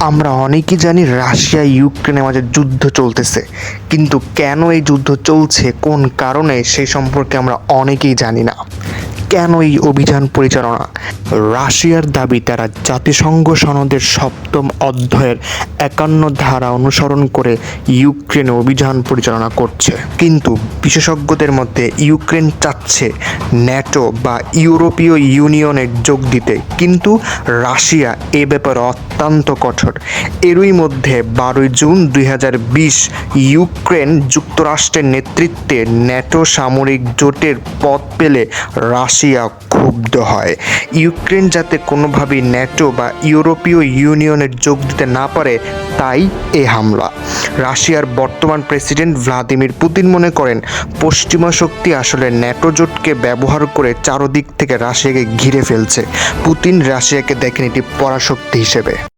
আমরা অনেকেই জানি রাশিয়া, ইউক্রেনের মাঝে যুদ্ধ চলতেছে। কিন্তু কেন এই যুদ্ধ চলছে? কোন কারণে? সেই সম্পর্কে আমরা অনেকেই জানি না। কেন এই অভিযান পরিচালনা? রাশিয়ার দাবি, তারা জাতিসংঘ সনদের সপ্তম অধ্যায়ের একান্ন ধারা অনুসরণ করে ইউক্রেনে অভিযান পরিচালনা করছে। কিন্তু বিশেষজ্ঞদের মধ্যে ইউক্রেন চাচ্ছে ন্যাটো বা ইউরোপীয় ইউনিয়নে যোগ দিতে। কিন্তু রাশিয়া এ ব্যাপারে অত্যন্ত কঠোর। এরই মধ্যে বারোই জুন দুই হাজার বিশ ইউক্রেন যুক্তরাষ্ট্রের নেতৃত্বে ন্যাটো সামরিক জোটের পথ পেলে রাশিয়া ক্ষুব্ধ হয়। ইউক্রেন যাতে কোনোভাবেই ন্যাটো বা ইউরোপীয় ইউনিয়নের যোগ দিতে না পারে, তাই এ হামলা। রাশিয়ার বর্তমান প্রেসিডেন্ট ভ্লাদিমির পুতিন মনে করেন, পশ্চিমা শক্তি আসলে ন্যাটো জোটকে ব্যবহার করে চারোদিক থেকে রাশিয়াকে ঘিরে ফেলছে। পুতিন রাশিয়াকে দেখেন এটি পরাশক্তি হিসেবে।